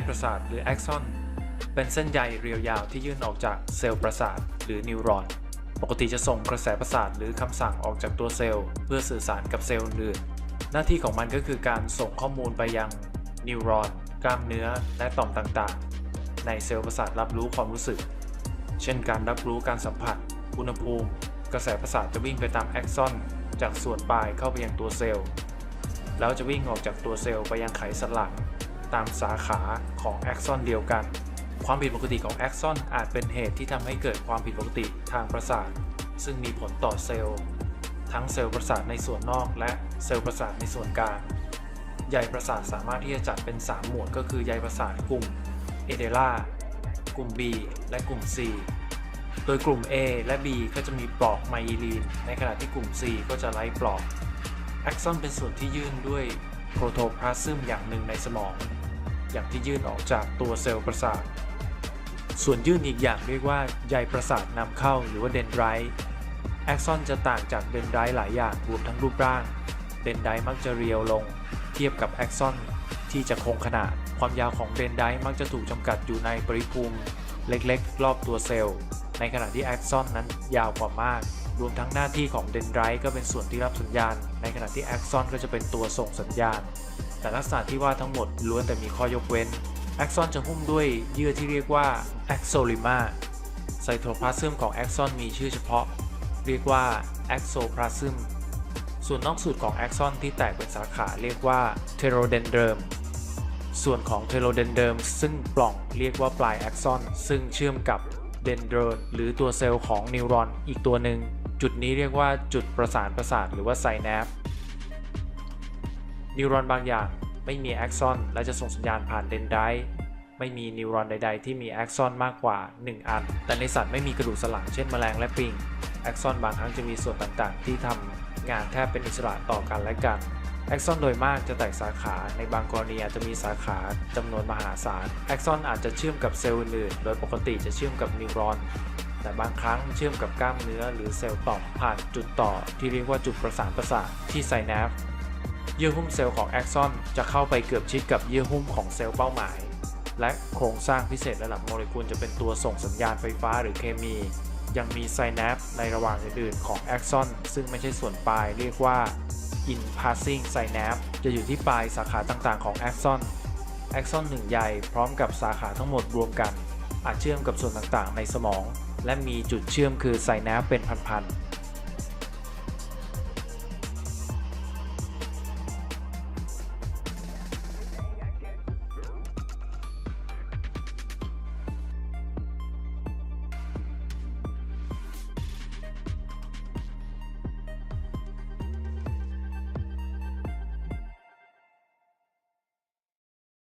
นประสาทหรือแอ็กซอน เป็นเส้นใยเรียวยาวที่ยื่นออกจากเซลล์ประสาทหรือนิวรอน ปกติจะส่งกระแสประสาทหรือคำสั่งออกจากตัวเซลล์ เพื่อสื่อสารกับเซลล์อื่น หน้าที่ของมันก็คือการส่งข้อมูลไปยังนิวรอน กล้ามเนื้อ และต่อมต่างๆ ในเซลล์ประสาทรับรู้ความรู้สึก เช่นการรับรู้การสัมผัส อุณหภูมิ กระแสประสาทจะวิ่งไปตามแอ็กซอน จากส่วนปลายเข้าไปยังตัวเซลล์ แล้วจะวิ่งออกจากตัวเซลล์ไปยังไขสันหลัง ตามสาขาของแอ็กซอนเดียวกัน ความผิดปกติของแอ็กซอนอาจเป็นเหตุที่ทำให้เกิดความผิดปกติทางประสาท ซึ่งมีผลต่อเซลล์ ทั้งเซลล์ประสาทในส่วนนอก และเซลล์ประสาทในส่วนกลางใยประสาทสามารถที่จะจัดเป็น 3 หมวดก็คือใยประสาทกลุ่มเอเดล่ากลุ่ม B และกลุ่ม C โดยกลุ่ม A และ B ก็จะมีปลอกไมลีน ในขณะที่กลุ่ม C ก็จะไร้ปลอกแอ็กซอนเป็นส่วนที่ยื่นด้วยโปรโทพลาซึมอย่างหนึ่งในสมอง อย่างที่ยื่นออกจากตัวเซลล์ประสาท ส่วนยื่นอีกอย่างเรียกว่าใยประสาทนำเข้าหรือว่าเดนไรต์แอ็กซอนจะต่างจากเดนไรต์หลายอย่างรวมทั้งรูปร่าง เดนไดมักจะเรียวลง เทียบกับแอ็กซอนที่จะคงขนาด ความยาวของเดนไดมักจะถูกจำกัดอยู่ในปริภูมิ เล็กๆ รอบตัวเซลล์ ในขณะที่แอ็กซอนนั้นยาวกว่ามาก รวมทั้งหน้าที่ของเดนไรต์ก็เป็นส่วนที่รับสัญญาณ ในขณะที่แอ็กซอนก็จะเป็นตัวส่งสัญญาณ แต่ลักษณะที่ว่าทั้งหมดล้วนแต่มีข้อยกเว้นแอ็กซอนจะหุ้มด้วยเยื่อที่เรียกว่าแอ็กโซลิมาไซโทพลาซึมของแอ็กซอนมีชื่อเฉพาะ เรียกว่าแอ็กโซพลาซึมส่วนนอกสุดของแอ็กซอนที่แตกเป็นสาขาเรียกว่าเทโรเดนเดิมส่วนของเทโรเดนเดิมซึ่งปล่องเรียกว่าปลายแอ็กซอนซึ่งเชื่อมกับเดนเดรนหรือตัวเซลล์ของนิวรอนอีกตัวหนึ่งจุดนี้เรียกว่าจุดประสานประสาทหรือว่าไซแนป นิวรอนบางอย่างไม่มีแอ็กซอนและจะส่งสัญญาณผ่านเดนไดต์ไม่มีนิวรอนใด ๆ ที่มีแอ็กซอนมากกว่า 1 อัน แต่ในสัตว์ไม่มีกระดูกสันหลังเช่นแมลงและปิงแอ็กซอนบางครั้งจะมีส่วนต่างๆ ที่ทำงานแทบเป็นอิสระต่อกันและกันแอ็กซอนโดยมากจะแตกสาขาในบางกรณีอาจจะมีสาขาจำนวนมหาศาลแอ็กซอนอาจจะเชื่อมกับเซลล์อื่นโดยปกติจะเชื่อมกับนิวรอนแต่บางครั้งเชื่อมกับกล้ามเนื้อหรือเซลล์ต่อมผ่านจุดต่อที่เรียกว่าจุดประสานประสาทที่ไซแนป เยื่อหุ้มเซลล์ของแอ็กซอนจะเข้าไปเกือบชิดกับเยื่อหุ้มของเซลล์เป้าหมาย และโครงสร้างพิเศษระดับโมเลกุลจะเป็นตัวส่งสัญญาณไฟฟ้าหรือเคมี ยังมีไซแนปในระหว่างอื่นๆของแอ็กซอนซึ่งไม่ใช่ส่วนปลายเรียกว่า in passing synapse จะอยู่ที่ปลายสาขาต่างๆของแอ็กซอน แอ็กซอนหนึ่งใหญ่พร้อมกับสาขาทั้งหมดรวมกัน อาจเชื่อมกับส่วนต่างๆในสมอง และมีจุดเชื่อมคือไซแนปเป็นพันๆ